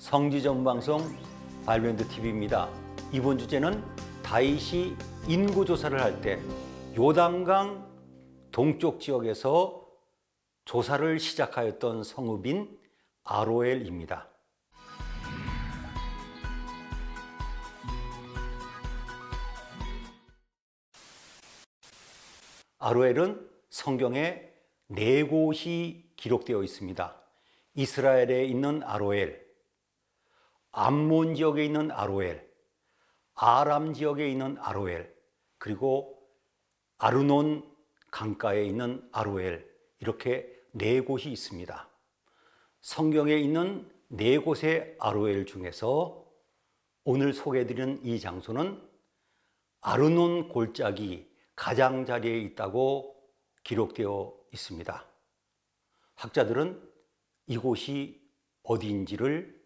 성지 전 방송 발밴드 TV입니다. 이번 주제는 다윗이 인구 조사를 할 때 요단강 동쪽 지역에서 조사를 시작하였던 성읍인 아로엘입니다. 아로엘은 성경에 네 곳이 기록되어 있습니다. 이스라엘에 있는 아로엘, 암몬 지역에 있는 아로엘, 아람 지역에 있는 아로엘, 그리고 아르논 강가에 있는 아로엘, 이렇게 네 곳이 있습니다. 성경에 있는 네 곳의 아로엘 중에서 오늘 소개해드리는 이 장소는 아르논 골짜기 가장자리에 있다고 기록되어 있습니다. 학자들은 이곳이 어디인지를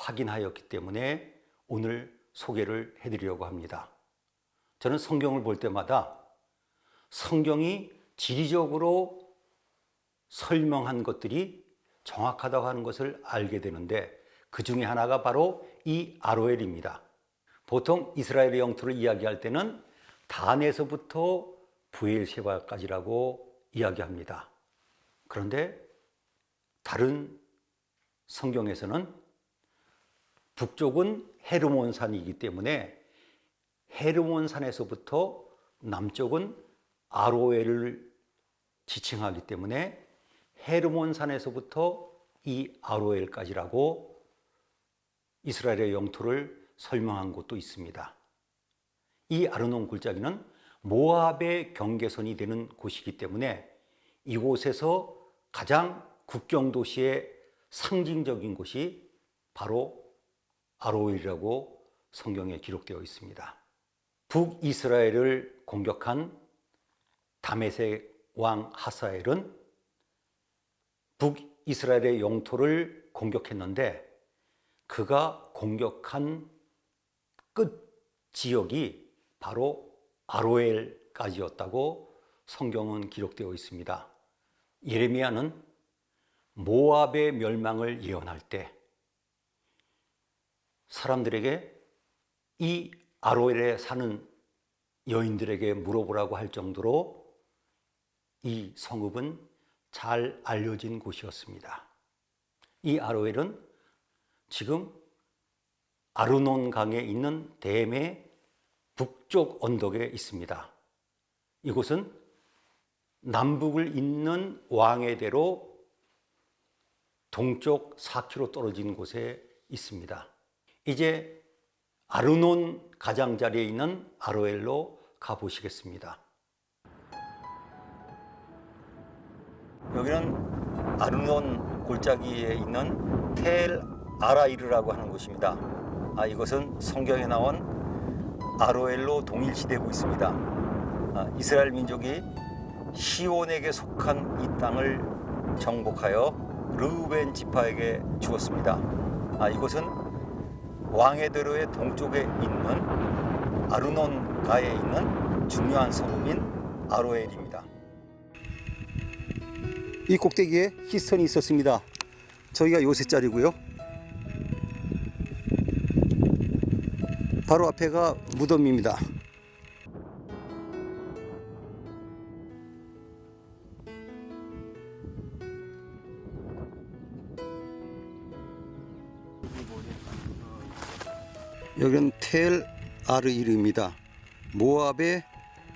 확인하였기 때문에 오늘 소개를 해드리려고 합니다. 저는 성경을 볼 때마다 성경이 지리적으로 설명한 것들이 정확하다고 하는 것을 알게 되는데 그 중에 하나가 바로 이 아로엘입니다. 보통 이스라엘의 영토를 이야기할 때는 단에서부터 부엘세바까지라고 이야기합니다. 그런데 다른 성경에서는 북쪽은 헤르몬 산이기 때문에 헤르몬 산에서부터 남쪽은 아로엘을 지칭하기 때문에 헤르몬 산에서부터 이 아로엘까지라고 이스라엘의 영토를 설명한 곳도 있습니다. 이 아르논 골짜기는 모압의 경계선이 되는 곳이기 때문에 이곳에서 가장 국경 도시의 상징적인 곳이 바로 아로엘이라고 성경에 기록되어 있습니다. 북이스라엘을 공격한 다메섹 왕 하사엘은 북이스라엘의 영토를 공격했는데 그가 공격한 끝 지역이 바로 아로엘까지였다고 성경은 기록되어 있습니다. 예레미야는 모압의 멸망을 예언할 때 사람들에게 이 아로엘에 사는 여인들에게 물어보라고 할 정도로 이 성읍은 잘 알려진 곳이었습니다. 이 아로엘은 지금 아르논 강에 있는 댐의 북쪽 언덕에 있습니다. 이곳은 남북을 잇는 왕의 대로 동쪽 4km 떨어진 곳에 있습니다. 이제 아르논 가장자리에 있는 아로엘로 가보시겠습니다. 여기는 아르논 골짜기에 있는 텔 아라이르라고 하는 곳입니다. 아, 이것은 성경에 나온 아로엘로 동일시되고 있습니다. 아, 이스라엘 민족이 시온에게 속한 이 땅을 정복하여 르우벤 지파에게 주었습니다. 아, 이곳은 왕의 대로의 동쪽에 있는 아르논 가에 있는 중요한 성읍인 아로엘입니다. 이 꼭대기에 히스턴이 있었습니다. 저희가 요새 자리고요. 바로 앞에가 무덤입니다. 여기는 텔 아르이르입니다. 모압의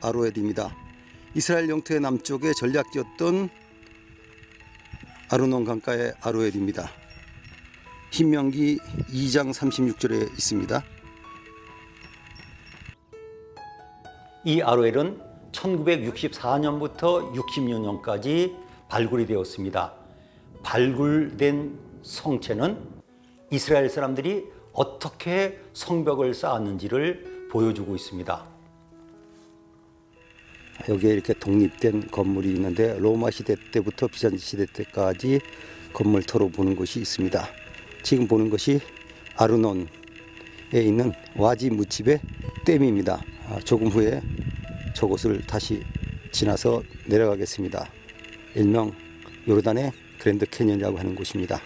아로엘입니다. 이스라엘 영토의 남쪽에 전략지었던 아르논 강가의 아로엘입니다. 신명기 2장 36절에 있습니다. 이 아로엘은 1964년부터 66년까지 발굴이 되었습니다. 발굴된 성체는 이스라엘 사람들이 어떻게 성벽을 쌓았는지를 보여주고 있습니다. 여기에 이렇게 독립된 건물이 있는데 로마 시대 때부터 비잔티 시대 때까지 건물터로 보는 곳이 있습니다. 지금 보는 것이 아르논에 있는 와지 무칩의 댐입니다. 아, 조금 후에 저곳을 다시 지나서 내려가겠습니다. 일명 요르단의 그랜드 캐년이라고 하는 곳입니다.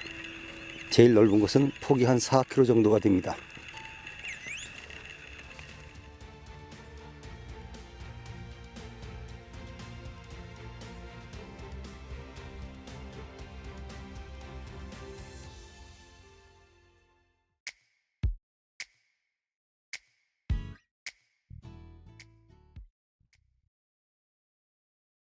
제일 넓은 곳은 폭이 한 4km 정도가 됩니다.